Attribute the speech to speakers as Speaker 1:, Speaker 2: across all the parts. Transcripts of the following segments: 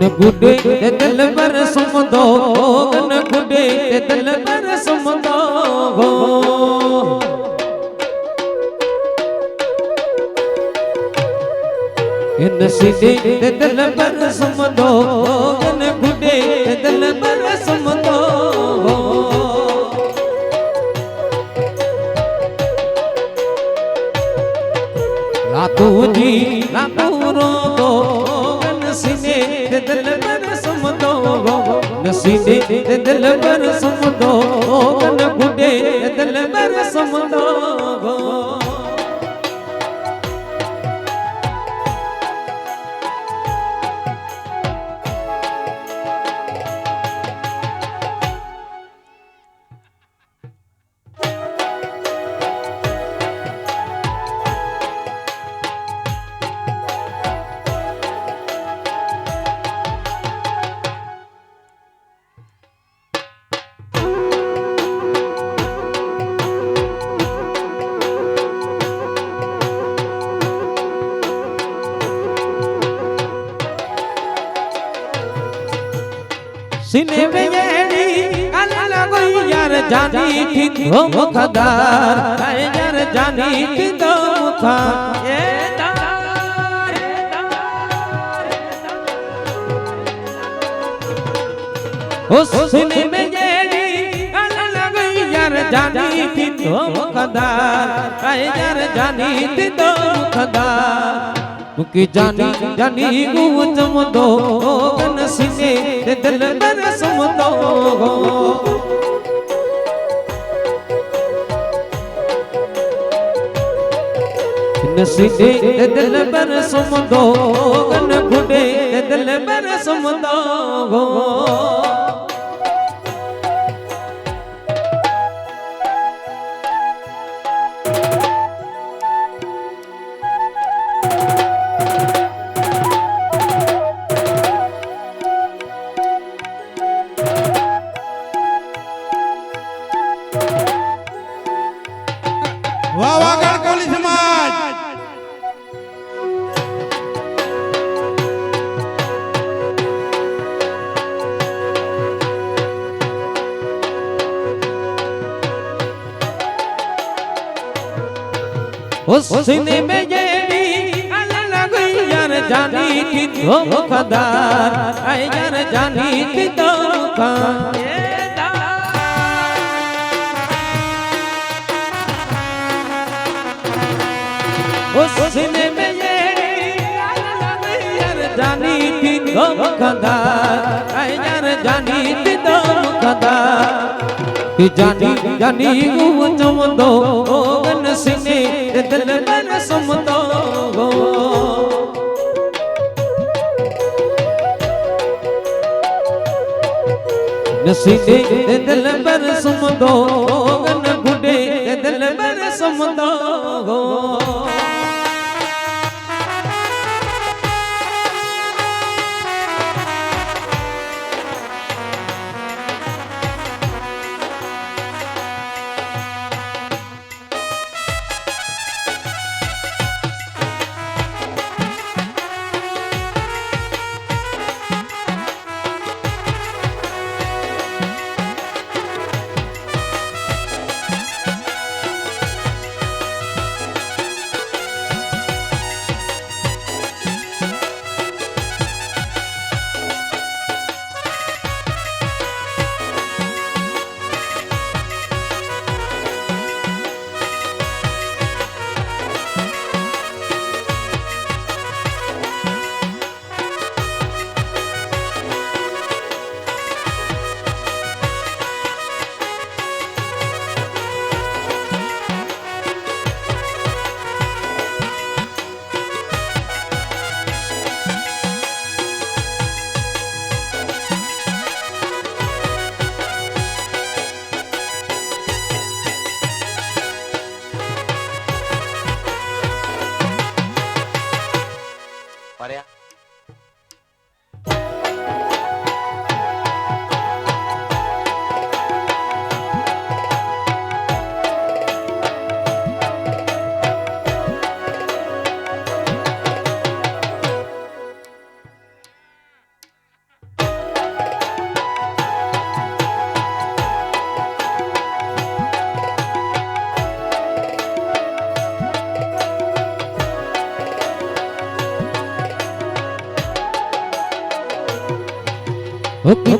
Speaker 1: इन गुडे ते दिल पर सुमदो इन गुडे ते दिल पर सुमंदो इन सीधे ते दिल पर सुमदो इन गुडे ते दिल पर सुमंदो સીધે દિલ પર સમડો ગન ગુડે દિલ પર સમડો सीने में येड़ी अलग कोई यार जानी थी हो मुखदार अरे यार जानी थी तो मुखा ये दार। ओ सीने में येड़ी अलग कोई यार जानी थी तो मुखदार अरे यार जानी थी तो मुखदार मुकी जानी जानी गु चमदो गन सीने ते दिल पर सुमदो इन सीने ते दिल पर सुमदो गन खुडे ते दिल पर सुमदो उस सीने में येड़ी अलग यार जानी थी तो मुखदार ऐ यार जानी थी तो मुखा उस सीने में येड़ी अलग यार जानी थी तो मुखदार ऐ यार जानी थी तो मुखदार कि जानी जानी गु चमदो नसीने ते दिल पर सुमदो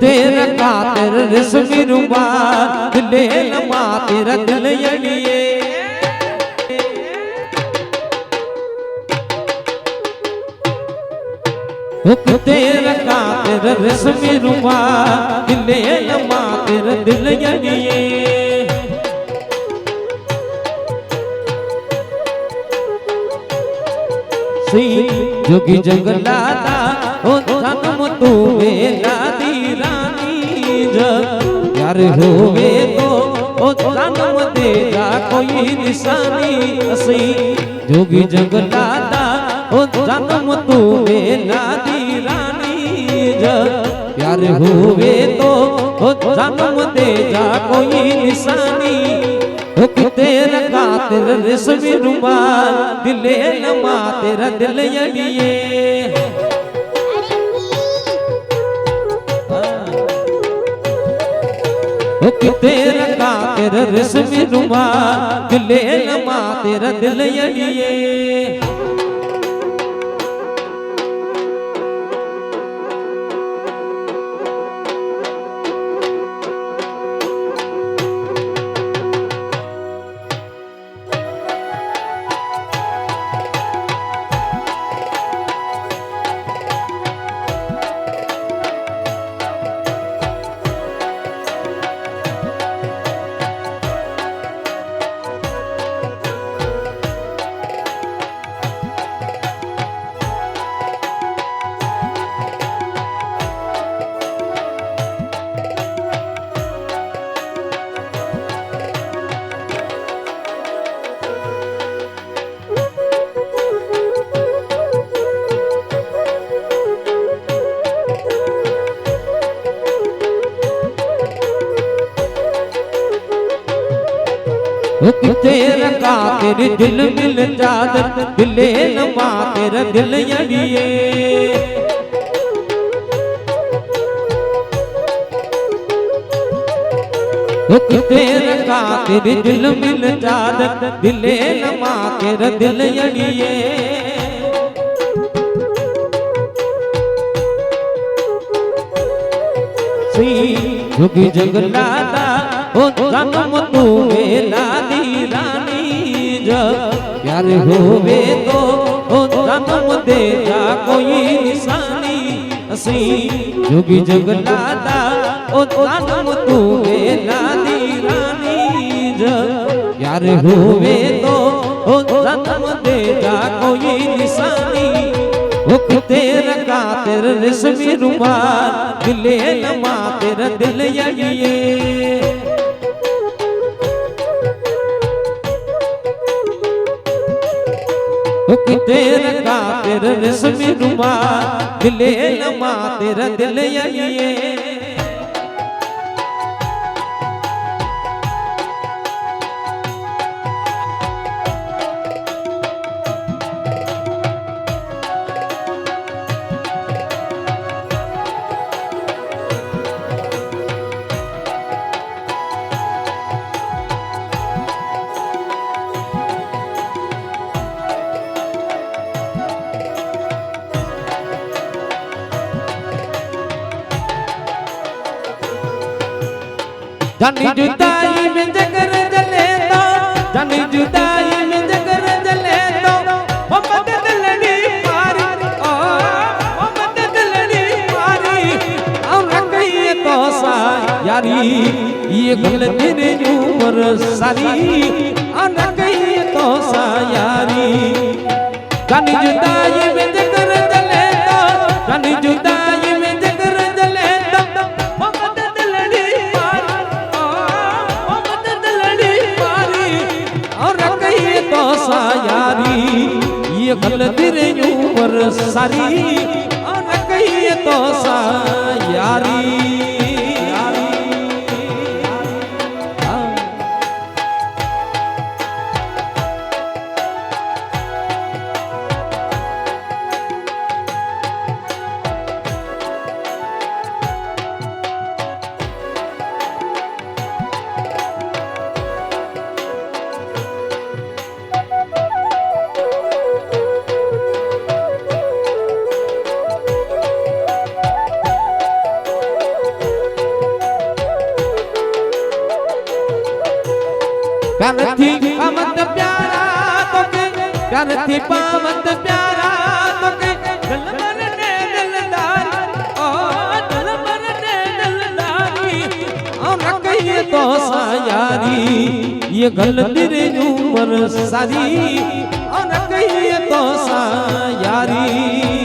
Speaker 1: तेरा खातिर रस्मी रुबार दिले लमा तेरा दिल यड़िए ओ कि तेरा खातिर रस्मी रुबार दिले लमा तेरा दिल यड़िए जोगी जंगलाता ओ तू वेला यार होवे तो ओ जन्म दे जा कोई निशानी असी। जोगी जंगलाता ओ जन्म तू वेला दी रानी ज। यार होवे तो ओ जन्म दे जा कोई निशानी। ओ तेरा खातिर रस्मी रुमाल, दिले लमा तेरा दिल यड़िए ओ कि तेरा खातिर रुमा दिले नमा तेरा दिल यड़िए दिल मिल जाद दिले लमा तेरा दिल यड़िए। ओ कि तेरा दिल मिल जाद दिले लमा तेरा दिल यड़िए। सी जोगी जंगलाता ओ जन्म तू दी जब प्यार होवे तो ओ जन्म जा कोई निशानी। असी जोगी जंगलाता ओ जन्म तू वेला दी रानी प्यार होवे तो ओ जन्म जा कोई निशानी। ओ कि तेरा रस्मी रुमाल, दिले लमा तेरा दिल यड़िए ओ कि तेरा खातिर रस्मी रुमाल दिले लमा तेरा दिल यड़िए जानी जुदाई में जगर जले तो जानी जुदाई में जगर जले तो। मोहब्बत दिलड़ी मारी ओ मोहब्बत दिलड़ी मारी और कहीं तो सा यारी। ये सारी হারিয়ে નથી પાવત પ્યારા તો કે દલબન ને દલદાર ઓ દલબન ને દલદારી ઓન કહીએ તો સાયારી યે ગલદિર ઉમર સારી ઓન કહીએ તો સાયારી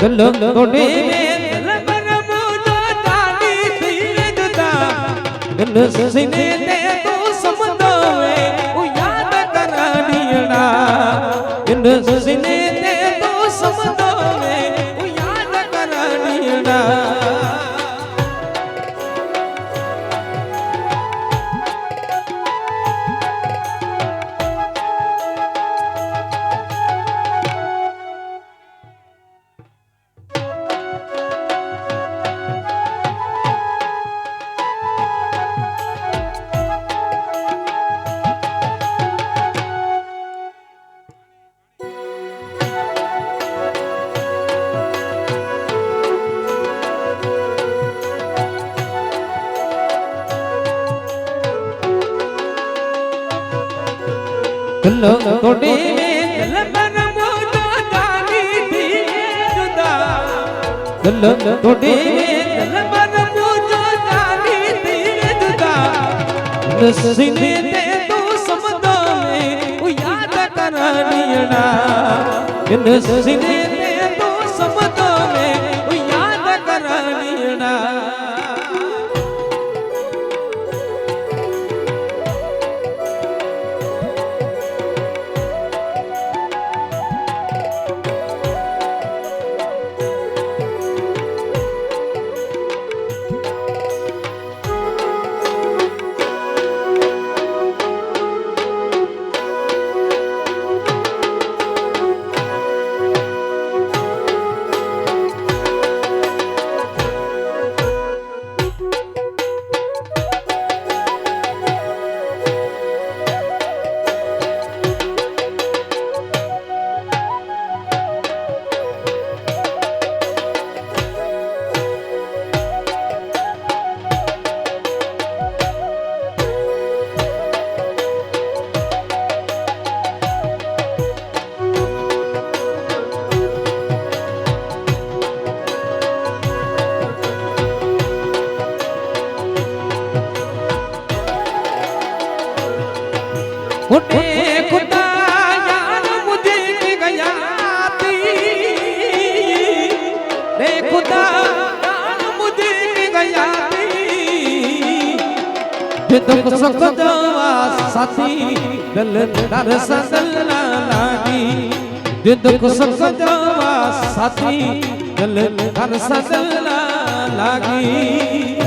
Speaker 1: દલંગ તોડે દલસિને તે તો સમજાવે ઓ યાદ કરાનીડા ગલ્લો તોડી મે ગલબન મોટો દાની થી જુદા ગલ્લો તોડી મે ગલબન મોટો દાની થી જુદા રસીને તે તો સમદો યાદ કરનિયણા जे दुख सुख जवा साथी दिल दर सदल लागी जे दुख सुख जवा साथी दिल दर सदल लागी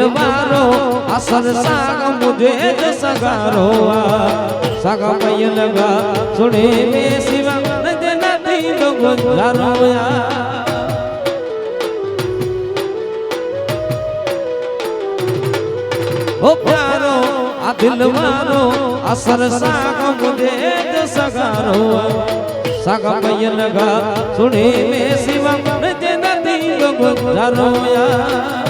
Speaker 1: દિલ મારો અસર સાગ મુજે જ સગારો સગ મય લગા સુણે મે શિવા નજનથી ગુંજારો યા ઓ પ્યારો, આ દિલ મારો અસર સાગ મુજે જ સગારો સગ મય લગા સુણે મે શિવા નજનથી ગુંજારો યા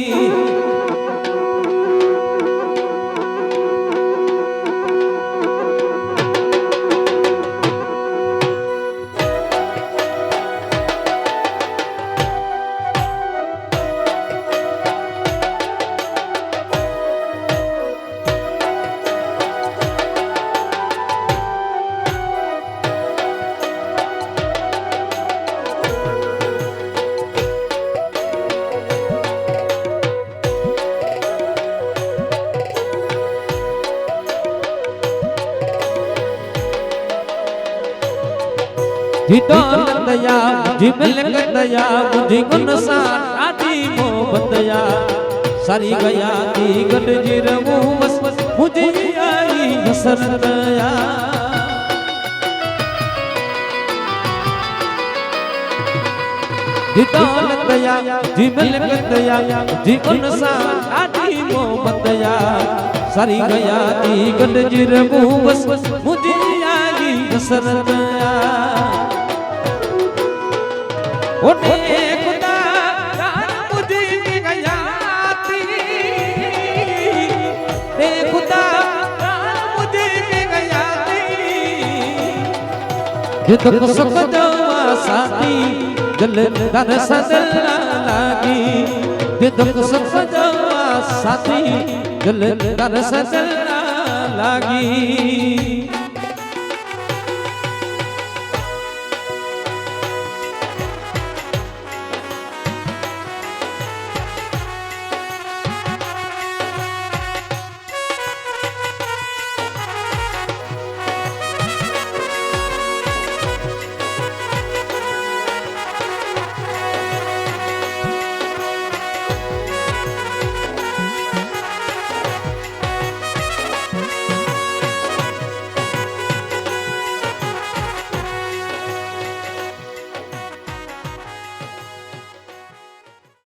Speaker 1: दया जी मिलकतया मुझी गुन सारी मोहब्बतया सारी गया की गट जिर रमू बस बस मुझे आई हसरतया जी दौलतया जी मिलकतया जी गुन सारी मोहब्बतया सारी गया की गट जिर रमू बस बस मुझे आई हसरतया ધક સકદવા સાથી દલદાર સદલા લાગી ધક સકદવા સાથી દલદાર સદલા લાગી